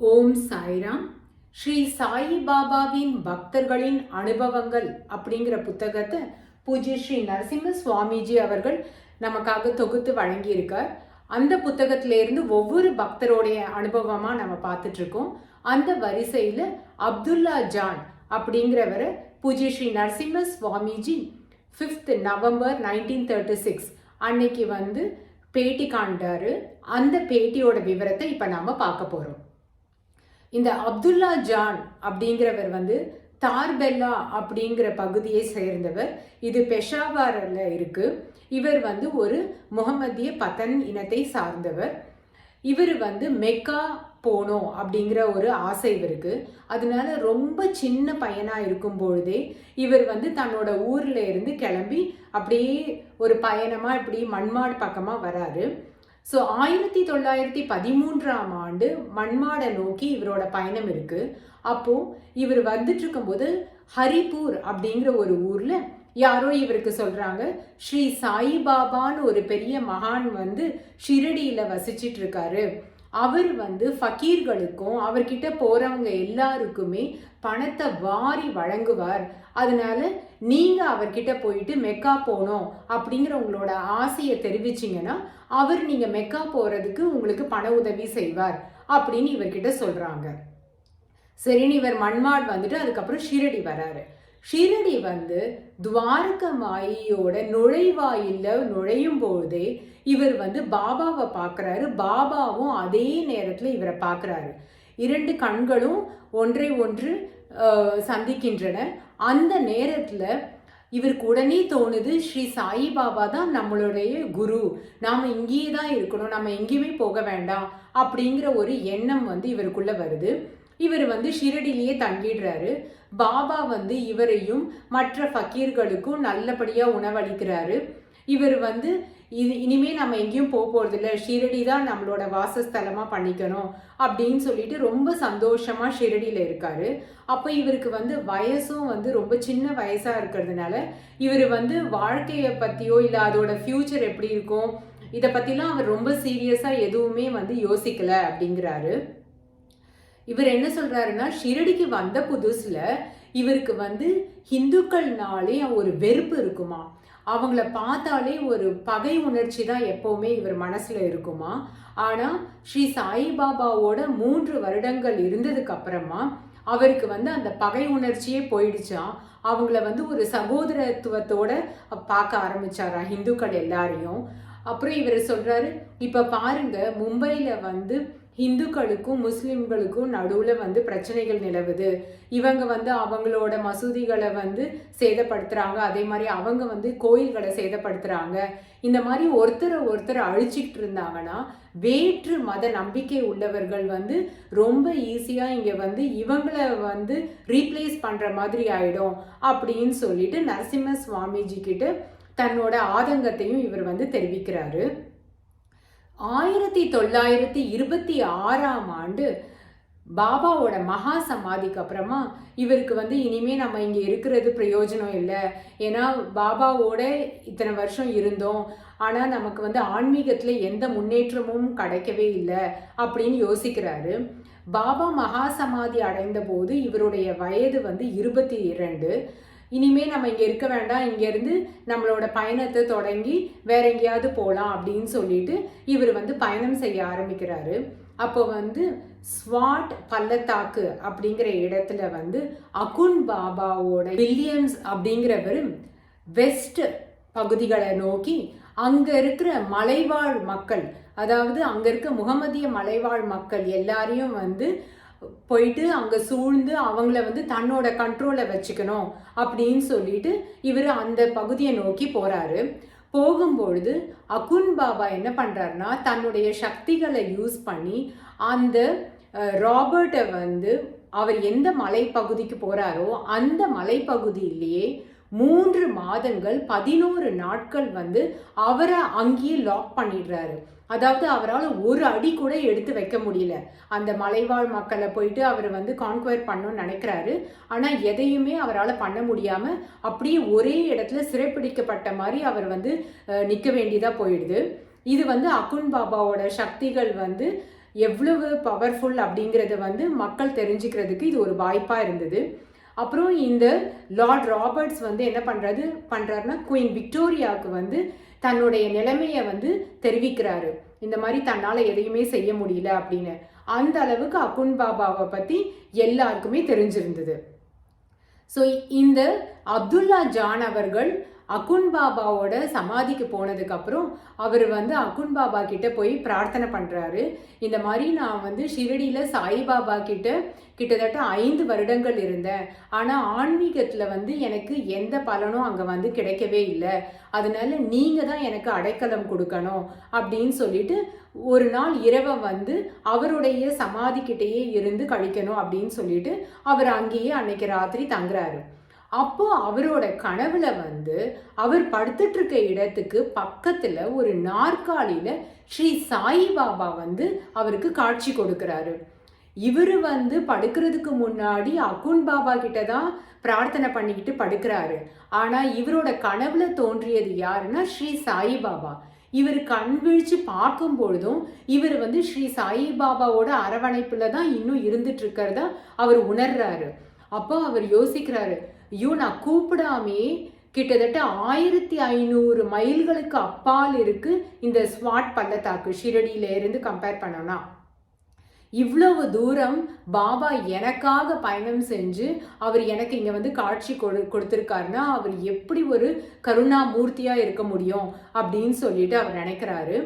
ஓம் சாய்ராம். ஸ்ரீ சாய் பாபாவின் பக்தர்களின் அனுபவங்கள் அப்படிங்கிற புத்தகத்தை பூஜ்ய ஸ்ரீ நரசிம்ம சுவாமிஜி அவர்கள் நமக்காக தொகுத்து வழங்கியிருக்கார். அந்த புத்தகத்திலேருந்து ஒவ்வொரு பக்தரோடைய அனுபவமாக நம்ம பார்த்துட்ருக்கோம். அந்த வரிசையில் Abdullah John அப்படிங்கிறவரை Pujya Shri Narasimha Swamiji fifth November nineteen thirty six அன்னைக்கு வந்து பேட்டி காண்டாரு அந்த பேட்டியோட விவரத்தை இப்போ நாம் பார்க்க போகிறோம் இந்த அப்துல்லா ஜான் அப்படிங்கிறவர் வந்து தார்பெல்லா அப்படிங்கிற பகுதியை சேர்ந்தவர். இது பெஷாவாரில் இருக்கு. இவர் வந்து ஒரு முகமதிய பத்தன் இனத்தை சார்ந்தவர். இவர் வந்து மெக்கா போகணும் அப்படிங்கிற ஒரு ஆசை இவருக்கு. அதனால ரொம்ப சின்ன பையனாக இருக்கும் பொழுதே இவர் வந்து தன்னோட ஊரில் இருந்து கிளம்பி அப்படியே ஒரு பயணமாக இப்படி மண்மாடு பக்கமாக வராரு. ஸோ ஆயிரத்தி தொள்ளாயிரத்தி பதிமூன்றாம் ஆண்டு மண்மாடை நோக்கி இவரோட பயணம் இருக்கு. அப்போ இவர் வந்துட்டு இருக்கும்போது ஹரிப்பூர் அப்படிங்கிற ஒரு ஊர்ல யாரோ இவருக்கு சொல்றாங்க ஸ்ரீ சாயிபாபான்னு ஒரு பெரிய மகான் வந்து ஷிரடியில வசிச்சிட்டு இருக்காரு அவர் வந்து ஃபக்கீர்களுக்கும் அவர்கிட்ட போகிறவங்க எல்லாருக்குமே பணத்தை வாரி வழங்குவார். அதனால நீங்கள் அவர்கிட்ட போயிட்டு மெக்கா போகணும் அப்படிங்கிற உங்களோட ஆசையை தெரிவிச்சிங்கன்னா அவர் நீங்கள் மெக்கா போகிறதுக்கு உங்களுக்கு பண உதவி செய்வார் அப்படின்னு இவர்கிட்ட சொல்கிறாங்க சரின்னு இவர் மண்மாட் வந்துட்டு அதுக்கப்புறம் ஷிரடி வராரு. ஷிரடி வந்து துவாரக மாயியோட நுழைவாயிலில் நுழையும் போதே இவர் வந்து பாபாவை பார்க்குறாரு. பாபாவும் அதே நேரத்தில் இவரை பார்க்குறாரு. இரண்டு கண்களும் ஒன்றை ஒன்று சந்திக்கின்றன. அந்த நேரத்தில் இவருக்கு உடனே தோணுது ஸ்ரீ சாயிபாபா தான் நம்மளுடைய குரு. நாம் இங்கேயே தான் இருக்கணும். நம்ம எங்கேயுமே போக வேண்டாம். அப்படிங்கிற ஒரு எண்ணம் வந்து இவருக்குள்ளே வருது. இவர் வந்து ஷிரடிலேயே தங்கிடுறாரு. பாபா வந்து இவரையும் மற்ற ஃபக்கீர்களுக்கும் நல்லபடியாக உணவளிக்கிறாரு. இவர் வந்து இது இனிமேல் நம்ம எங்கேயும் போக போகிறதில்ல ஷிரடி தான் நம்மளோட வாசஸ்தலமாக பண்ணிக்கணும் அப்படின்னு சொல்லிட்டு ரொம்ப சந்தோஷமாக ஷீரடியில் இருக்கார். அப்போ இவருக்கு வந்து வயசும் வந்து ரொம்ப சின்ன வயசாக இருக்கிறதுனால இவர் வந்து வாழ்க்கையை பற்றியோ இல்லை அதோட ஃப்யூச்சர் எப்படி இருக்கும் இதை பற்றிலாம் அவர் ரொம்ப சீரியஸாக எதுவுமே வந்து யோசிக்கல அப்படிங்கிறாரு. இவர் என்ன சொல்கிறாருன்னா ஷிரடிக்கு வந்த புதுசில் இவருக்கு வந்து ஹிந்துக்கள்னாலே ஒரு வெறுப்பு இருக்குமா? அவங்கள பார்த்தாலே ஒரு பகை உணர்ச்சி தான் எப்போவுமே இவர் மனசில் இருக்குமா? ஆனால் ஸ்ரீ சாய்பாபாவோட மூன்று வருடங்கள் இருந்ததுக்கு அப்புறமா அவருக்கு வந்து அந்த பகை உணர்ச்சியே போயிடுச்சா? அவங்கள வந்து ஒரு சகோதரத்துவத்தோட பார்க்க ஆரம்பிச்சாரா? ஹிந்துக்கள் எல்லாரையும். அப்புறம் இவர் சொல்கிறாரு இப்போ பாருங்க மும்பையில் வந்து ஹிந்துக்களுக்கும் முஸ்லிம்களுக்கும் நடுவில் வந்து பிரச்சனைகள் நிலவுது. இவங்க வந்து அவங்களோட மசூதிகளை வந்து சேதப்படுத்துறாங்க அதே மாதிரி அவங்க வந்து கோயில்களை சேதப்படுத்துகிறாங்க இந்த மாதிரி ஒருத்தரை ஒருத்தர் அழிச்சிக்கிட்டு இருந்தாங்கன்னா வேற்று மத நம்பிக்கை உள்ளவர்கள் வந்து ரொம்ப ஈஸியாக இங்கே வந்து இவங்களை வந்து ரீப்ளேஸ் பண்ணுற மாதிரி ஆயிடும் அப்படின்னு சொல்லிட்டு நரசிம்ம சுவாமிஜி கிட்ட தன்னோட ஆதங்கத்தையும் இவர் வந்து தெரிவிக்கிறாரு. ஆயிரத்தி தொள்ளாயிரத்தி இருபத்தி ஆறாம் ஆண்டு பாபாவோட மகா சமாதிக்கு அப்புறமா இவருக்கு வந்து இனிமே நம்ம இங்கே இருக்கிறது பிரயோஜனம் இல்லை. ஏன்னா பாபாவோட இத்தனை வருஷம் இருந்தோம். ஆனால் நமக்கு வந்து ஆன்மீகத்தில் எந்த முன்னேற்றமும் கிடைக்கவே இல்லை அப்படின்னு யோசிக்கிறாரு. பாபா மகா சமாதி அடைந்த போது இவருடைய வயது வந்து இருபத்தி இரண்டு. இனிமே நம்ம இங்கே இருக்க வேண்டாம். இங்கேருந்து நம்மளோட பயணத்தை தொடங்கி வேற எங்கேயாவது போகலாம் அப்படின்னு சொல்லிட்டு இவர் வந்து பயணம் செய்ய ஆரம்பிக்கிறாரு. அப்போ வந்து ஸ்வாட் பள்ளத்தாக்கு அப்படிங்கிற இடத்துல வந்து அகுன் பாபாவோட வில்லியம்ஸ் அப்படிங்கிறவர் வெஸ்ட் பகுதிகளை நோக்கி அங்கே இருக்கிற மலைவாழ் மக்கள் அதாவது அங்கே இருக்க முகமதிய மலைவாழ் மக்கள் எல்லாரையும் வந்து போயிட்டு அங்கே சூழ்ந்து அவங்கள வந்து தன்னோட கண்ட்ரோலை வச்சுக்கணும் அப்படின்னு சொல்லிட்டு இவர் அந்த பகுதியை நோக்கி போகிறாரு போகும்பொழுது அகுன் பாபா என்ன பண்ணுறாருனா தன்னுடைய சக்திகளை யூஸ் பண்ணி அந்த ராபர்ட்டை வந்து அவர் எந்த மலைப்பகுதிக்கு போகிறாரோ அந்த மலைப்பகுதியிலேயே மூன்று மாதங்கள் பதினோரு நாட்கள் வந்து அவரை அங்கேயே லாக் பண்ணிடுறாரு. அதாவது அவரால் ஒரு அடி கூட எடுத்து வைக்க முடியல. அந்த மலைவாழ் மக்களை போயிட்டு அவர் வந்து கான்குவர் பண்ணணும்னு நினைக்கிறாரு. ஆனால் எதையுமே அவரால் பண்ண முடியாமல் அப்படியே ஒரே இடத்துல சிறைப்பிடிக்கப்பட்ட மாதிரி அவர் வந்து நிற்க வேண்டியதாக போயிடுது. இது வந்து அகுன் பாபாவோட சக்திகள் வந்து எவ்வளவு பவர்ஃபுல் அப்படிங்கிறத வந்து மக்கள் தெரிஞ்சுக்கிறதுக்கு இது ஒரு வாய்ப்பாக இருந்தது. அப்புறம் இந்த லார்ட் ராபர்ட்ஸ் வந்து என்ன பண்ணுறது பண்ணுறாருன்னா குயின் விக்டோரியாவுக்கு வந்து தன்னுடைய நிலைமையை வந்து தெரிவிக்கிறாரு. இந்த மாதிரி தன்னால் எதையுமே செய்ய முடியல அப்படின்னு. அந்த அளவுக்கு அகுன் பாபாவை பற்றி எல்லாருக்குமே தெரிஞ்சிருந்தது. ஸோ இந்த அப்துல்லா ஜான் அவர்கள் அகுன் பாபாவோட சமாதிக்கு போனதுக்கப்புறம் அவர் வந்து அகுன் பாபா கிட்ட போய் பிரார்த்தனை பண்ணுறாரு இந்த மாதிரி நான் வந்து ஷிரடியில் சாய்பாபா கிட்ட கிட்டத்தட்ட ஐந்து வருடங்கள் இருந்தேன். ஆனால் ஆன்மீகத்தில் வந்து எனக்கு எந்த பலனும் அங்கே வந்து கிடைக்கவே இல்லை. அதனால நீங்கள் தான் எனக்கு அடைக்கலம் கொடுக்கணும் அப்படின்னு சொல்லிட்டு ஒரு நாள் இரவை வந்து அவருடைய சமாதிக்கிட்டேயே இருந்து கழிக்கணும் அப்படின்னு சொல்லிட்டு அவர் அங்கேயே அன்னைக்கு ராத்திரி தங்குறாரு. அப்போ அவரோட கனவுல வந்து அவர் படுத்துட்டு இருக்க இடத்துக்கு பக்கத்துல ஒரு நாற்காலியில ஸ்ரீ சாயிபாபா வந்து அவருக்கு காட்சி கொடுக்கிறாரு. இவர் வந்து படுக்கிறதுக்கு முன்னாடி அகுன் பாபா கிட்ட தான் பிரார்த்தனை பண்ணிக்கிட்டு படுக்கிறாரு. ஆனால் இவரோட கனவுல தோன்றியது யாருன்னா ஸ்ரீ சாயிபாபா இவர் கண் விழிச்சு பார்க்கும் பொழுதும் இவர் வந்து ஸ்ரீ சாயிபாபாவோட அரவணைப்பில் தான் இன்னும் இருந்துட்டு இருக்கிறதா அவர் உணர்றாரு. அப்போ அவர் யோசிக்கிறாரு ஐயோ நான் கூப்பிடாமே. கிட்டத்தட்ட ஆயிரத்தி ஐநூறு மைல்களுக்கு அப்பால் இருக்கு இந்த ஸ்வாட் பள்ளத்தாக்கு ஷிரடியில இருந்து கம்பேர் பண்ணோம்னா. இவ்வளவு தூரம் பாபா எனக்காக பயணம் செஞ்சு அவர் எனக்கு இங்கே வந்து காட்சி கொடு கொடுத்துருக்காருன்னா அவர் எப்படி ஒரு கருணாமூர்த்தியாக இருக்க முடியும் அப்படின்னு சொல்லிட்டு அவர் நினைக்கிறாரு.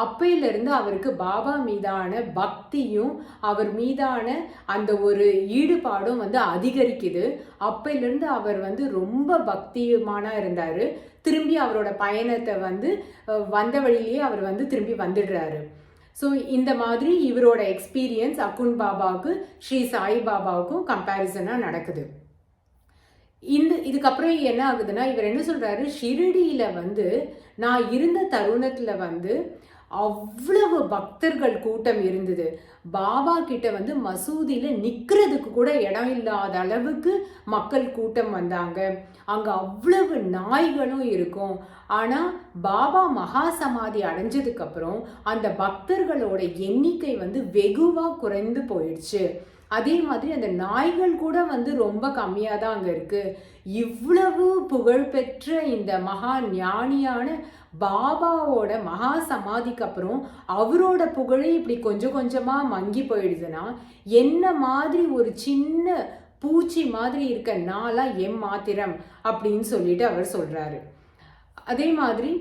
அப்பையிலிருந்து அவருக்கு பாபா மீதான பக்தியும் அவர் மீதான அந்த ஒரு ஈடுபாடும் வந்து அதிகரிக்குது. அப்பையிலிருந்து அவர் வந்து ரொம்ப பக்தியுமானா இருந்தார். திரும்பி அவரோட பயணத்தை வந்து வந்த வழியிலேயே அவர் வந்து திரும்பி வந்துடுறாரு. ஸோ இந்த மாதிரி இவரோட எக்ஸ்பீரியன்ஸ் அக்குன் பாபாவுக்கு ஸ்ரீ சாய் பாபாவுக்கும் கம்பேரிசனாக நடக்குது. இந்த இதுக்கப்புறம் என்ன ஆகுதுன்னா இவர் என்ன சொல்கிறாரு ஷிரடியில் வந்து நான் இருந்த தருணத்தில் வந்து அவ்வளவு பக்தர்கள் கூட்டம் இருந்தது. பாபா கிட்ட வந்து மசூதியில் நிற்கிறதுக்கு கூட இடம் இல்லாத அளவுக்கு மக்கள் கூட்டம் வந்தாங்க. அங்கே அவ்வளவு நாய்களும் இருக்கும். ஆனால் பாபா மகா சமாதி அடைஞ்சதுக்கப்புறம் அந்த பக்தர்களோட எண்ணிக்கை வந்து வெகுவாக குறைந்து போயிடுச்சு. அதே மாதிரி அந்த நாய்கள் கூட வந்து ரொம்ப கம்மியாக தான் அங்கே இருக்குது இவ்வளவு புகழ்பெற்ற இந்த மகா ஞானியான பாபாவோட மகா சமாதிக்கு அப்புறம் அவரோட புகழே இப்படி கொஞ்சம் கொஞ்சமாக மங்கி போயிடுதுன்னா என்ன மாதிரி ஒரு சின்ன பூச்சி மாதிரி இருக்க நாளா எம் மாத்திரம் அப்படின்னு சொல்லிட்டு அவர் சொல்கிறாரு அதே மாதிரி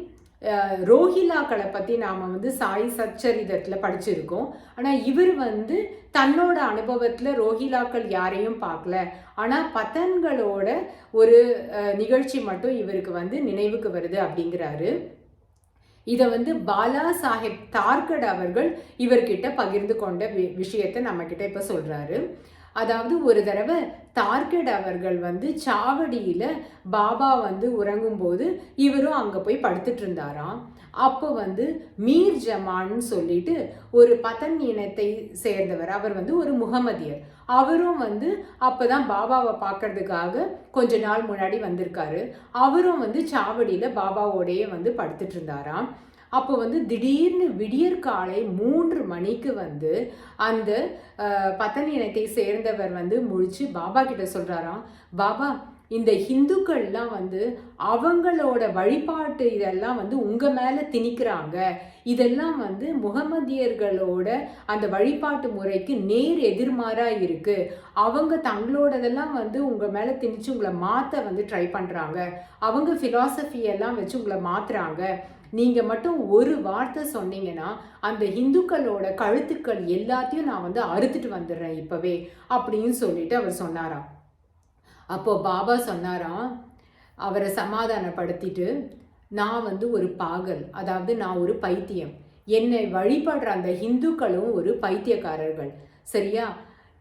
ரோஹிலாக்களை பற்றி நாம் வந்து சாய் சச்சரிதத்தில் படிச்சிருக்கோம். ஆனால் இவர் வந்து தன்னோட அனுபவத்தில் ரோஹிலாக்கள் யாரையும் பார்க்கல. ஆனால் பத்தன்களோட ஒரு நிகழ்ச்சி மட்டும் இவருக்கு வந்து நினைவுக்கு வருது அப்படிங்கிறாரு. இதை வந்து பாலா சாஹிப் தார்கட் அவர்கள் இவர்கிட்ட பகிர்ந்து கொண்ட விஷயத்தை நம்ம கிட்ட இப்போ சொல்றாரு. அதாவது ஒரு தடவை தார்கட் அவர்கள் வந்து சாவடியில் பாபா வந்து உறங்கும்போது இவரும் அங்கே போய் படுத்துட்டு இருந்தாராம். அப்போ வந்து மீர் ஜமான்னு சொல்லிட்டு ஒரு பதன் இனத்தை சேர்ந்தவர். அவர் வந்து ஒரு முகமதியர். அவரும் வந்து அப்போ தான் பாபாவை பார்க்கறதுக்காக கொஞ்ச நாள் முன்னாடி வந்திருக்காரு. அவரும் வந்து சாவடியில் பாபாவோடையே வந்து படுத்துட்டு இருந்தாராம். அப்போ வந்து திடீர்னு விடியற் காலை மூன்று மணிக்கு வந்து அந்த பத்தனி இனத்தை சேர்ந்தவர் வந்து முழிச்சு பாபா கிட்ட சொல்கிறாராம் பாபா இந்த ஹிந்துக்கள்லாம் வந்து அவங்களோட வழிபாட்டு இதெல்லாம் வந்து உங்கள் மேலே திணிக்கிறாங்க. இதெல்லாம் வந்து முகமதியர்களோட அந்த வழிபாட்டு முறைக்கு நேர் எதிர்மாறாக இருக்குது அவங்க தங்களோடதெல்லாம் வந்து உங்கள் மேலே திணிச்சு உங்களை மாற்ற வந்து ட்ரை பண்ணுறாங்க அவங்க ஃபிலாசபியெல்லாம் வச்சு உங்களை மாற்றுறாங்க நீங்கள் மட்டும் ஒரு வார்த்தை சொன்னீங்கன்னா அந்த இந்துக்களோட கழுத்துக்கள் எல்லாத்தையும் நான் வந்து அறுத்துட்டு வந்துடுறேன் இப்போவே அப்படின்னு சொல்லிட்டு அவர் சொன்னாராம். அப்போது பாபா சொன்னாராம் அவரை சமாதானப்படுத்திட்டு நான் வந்து ஒரு பாகல் அதாவது நான் ஒரு பைத்தியம். என்னை வழிபடுற அந்த இந்துக்களும் ஒரு பைத்தியக்காரர்கள். சரியா?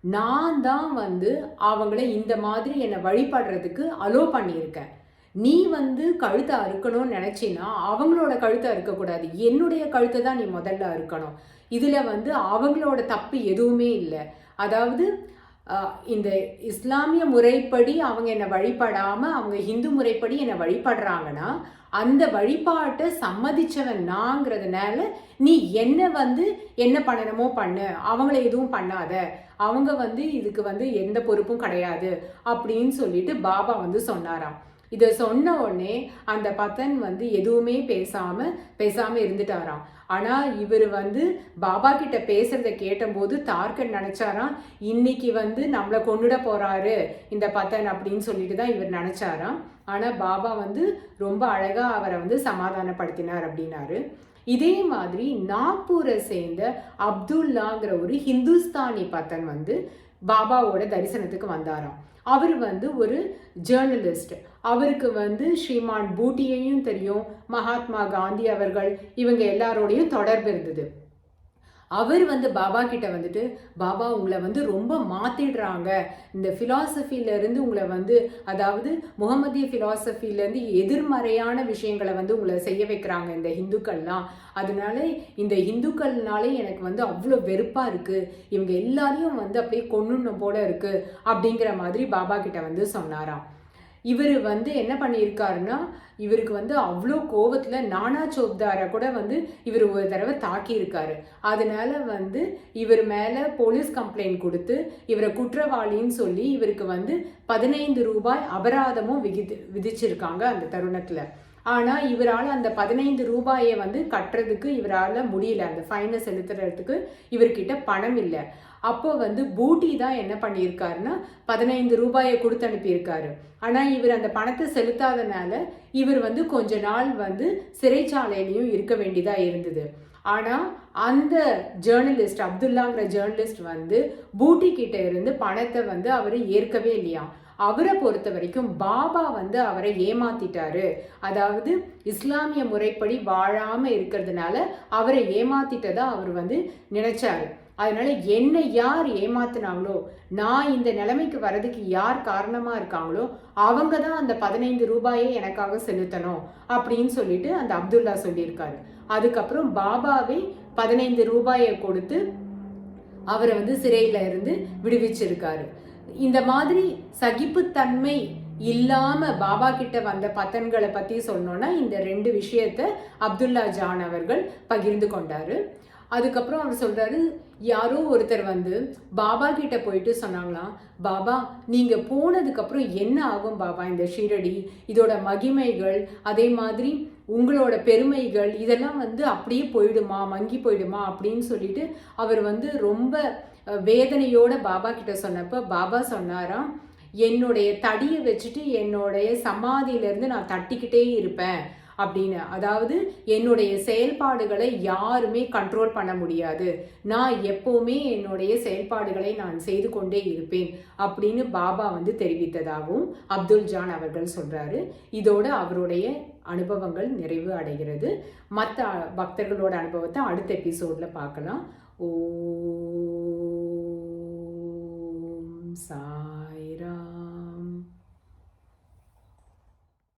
நான் தான் வந்து அவங்கள இந்த மாதிரி என்னை வழிபடுறதுக்கு அலோ பண்ணியிருக்கேன். நீ வந்து கழுத்தை அறுக்கணும்னு நினச்சின்னா அவங்களோட கழுத்தை அறுக்கக்கூடாது. என்னுடைய கழுத்தை தான் நீ முதல்ல அறுக்கணும். இதில் வந்து அவங்களோட தப்பு எதுவுமே இல்லை. அதாவது இந்த இஸ்லாமிய முறைப்படி அவங்க என்னை வழிபடாமல் அவங்க ஹிந்து முறைப்படி என்னை வழிபடுறாங்கன்னா அந்த வழிபாட்டை சம்மதிச்சவன் நாங்கிறதுனால நீ என்ன வந்து என்ன பண்ணணுமோ பண்ணு அவங்கள எதுவும் பண்ணாத அவங்க வந்து இதுக்கு வந்து எந்த பொறுப்பும் கிடையாது அப்படின்னு சொல்லிட்டு பாபா வந்து சொன்னாராம். இதை சொன்ன உடனே அந்த பத்தன் வந்து எதுவுமே பேசாமல் பேசாமல் இருந்துட்டாராம். ஆனால் இவர் வந்து பாபா கிட்ட பேசுறத கேட்டபோது தார்கன் நினைச்சாராம் இன்னைக்கு வந்து நம்மளை கொண்டுட போறாரு இந்த பத்தன் அப்படின்னு சொல்லிட்டு தான் இவர் நினைச்சாராம் ஆனால் பாபா வந்து ரொம்ப அழகாக அவரை வந்து சமாதானப்படுத்தினார் அப்படின்னாரு. இதே மாதிரி நாக்பூரை சேர்ந்த அப்துல்லாங்கிற ஒரு ஹிந்துஸ்தானி பத்தன் வந்து பாபாவோட தரிசனத்துக்கு வந்தாராம். அவர் வந்து ஒரு ஜேர்னலிஸ்ட் அவருக்கு வந்து ஸ்ரீமான் பூட்டியையும் தெரியும் மகாத்மா காந்தி அவர்கள் இவங்க எல்லாரோடையும் தொடர்பு இருந்தது. அவர் வந்து பாபா கிட்ட வந்துட்டு பாபா உங்களை வந்து ரொம்ப மாத்திடுறாங்க. இந்த philosophy-ல இருந்து உங்களை வந்து அதாவது முகமதிய philosophy-ல இருந்து எதிர்மறையான விஷயங்களை வந்து உங்களை செய்ய வைக்கிறாங்க இந்த ஹிந்துக்கள்லாம். அதனால இந்த ஹிந்துக்கள்னாலே எனக்கு வந்து அவ்வளோ வெறுப்பாக இருக்குது இவங்க எல்லாரையும் வந்து அப்படியே கொண்டுணும் போல இருக்குது அப்படிங்கிற மாதிரி பாபா கிட்ட வந்து சொன்னாராம். இவர் வந்து என்ன பண்ணியிருக்காருன்னா இவருக்கு வந்து அவ்வளோ கோவத்தில் நானா சோப்தாரை கூட வந்து இவர் ஒரு தடவை தாக்கியிருக்காரு. அதனால வந்து இவர் மேலே போலீஸ் கம்ப்ளைண்ட் கொடுத்து இவரை குற்றவாளின்னு சொல்லி இவருக்கு வந்து பதினைந்து ரூபாய் அபராதமும் விதி விதிச்சிருக்காங்க அந்த தருணத்தில். ஆனால் இவரால் அந்த பதினைந்து ரூபாயை வந்து கட்டுறதுக்கு இவரால் முடியல. அந்த ஃபைனை செலுத்துறதுக்கு இவர்கிட்ட பணம் இல்லை. அப்போ வந்து பூட்டி தான் என்ன பண்ணியிருக்காருன்னா பதினைந்து ரூபாயை கொடுத்து அனுப்பியிருக்காரு. ஆனால் இவர் அந்த பணத்தை செலுத்தாதனால இவர் வந்து கொஞ்ச நாள் வந்து சிறைச்சாலையிலையும் இருக்க வேண்டியதாக இருந்தது. ஆனால் அந்த ஜேர்னலிஸ்ட் அப்துல்லாங்கிற ஜேர்னலிஸ்ட் வந்து பூட்டி கிட்ட இருந்து பணத்தை வந்து அவர் ஏற்கவே இல்லையா? அவரை பொறுத்த வரைக்கும் பாபா வந்து அவரை ஏமாத்திட்டாரு. அதாவது இஸ்லாமிய முறைப்படி வாழாமல் இருக்கிறதுனால அவரை ஏமாத்திட்டதா அவர் வந்து நினைச்சாரு. அதனால் என்னை யார் ஏமாத்தினாங்களோ நான் இந்த நிலைமைக்கு வர்றதுக்கு யார் காரணமாக இருக்காங்களோ அவங்க தான் அந்த பதினைந்து ரூபாயை எனக்காக செலுத்தணும் அப்படின்னு சொல்லிட்டு அந்த அப்துல்லா சொல்லியிருக்காரு. அதுக்கப்புறம் பாபாவே பதினைந்து ரூபாயை கொடுத்து அவரை வந்து சிறையில் இருந்து விடுவிச்சிருக்காரு. இந்த மாதிரி சகிப்புத்தன்மை இல்லாம பாபா கிட்ட வந்த பத்தன்களை பத்தி சொன்னோன்னா இந்த ரெண்டு விஷயத்த அப்துல்லா ஜான் அவர்கள் பகிர்ந்து கொண்டாரு. அதுக்கப்புறம் அவர் சொல்கிறாரு யாரோ ஒருத்தர் வந்து பாபா கிட்ட போயிட்டு சொன்னாங்களாம் பாபா நீங்கள் போனதுக்கப்புறம் என்ன ஆகும் பாபா? இந்த ஷீரடி இதோட மகிமைகள் அதே மாதிரி உங்களோட பெருமைகள் இதெல்லாம் வந்து அப்படியே போயிடுமா மங்கி போயிடுமா? அப்படின்னு சொல்லிட்டு அவர் வந்து ரொம்ப வேதனையோட பாபா கிட்ட சொன்னப்ப பாபா சொன்னாராம் என்னுடைய தடியை வச்சுட்டு என்னுடைய சமாதியிலேருந்து நான் தட்டிக்கிட்டே இருப்பேன். அப்படின்னு. அதாவது என்னுடைய செயல்பாடுகளை யாருமே கண்ட்ரோல் பண்ண முடியாது. நான் எப்பவுமே என்னுடைய செயல்பாடுகளை நான் செய்து கொண்டே இருப்பேன் அப்படின்னு பாபா வந்து தெரிவித்ததாகவும் அப்துல் ஜான் அவர்கள் சொல்றாரு. இதோட அவருடைய அனுபவங்கள் நிறைவு அடைகிறது. மற்ற பக்தர்களோட அனுபவத்தை அடுத்த எபிசோடில் பார்க்கலாம். ஓம் சா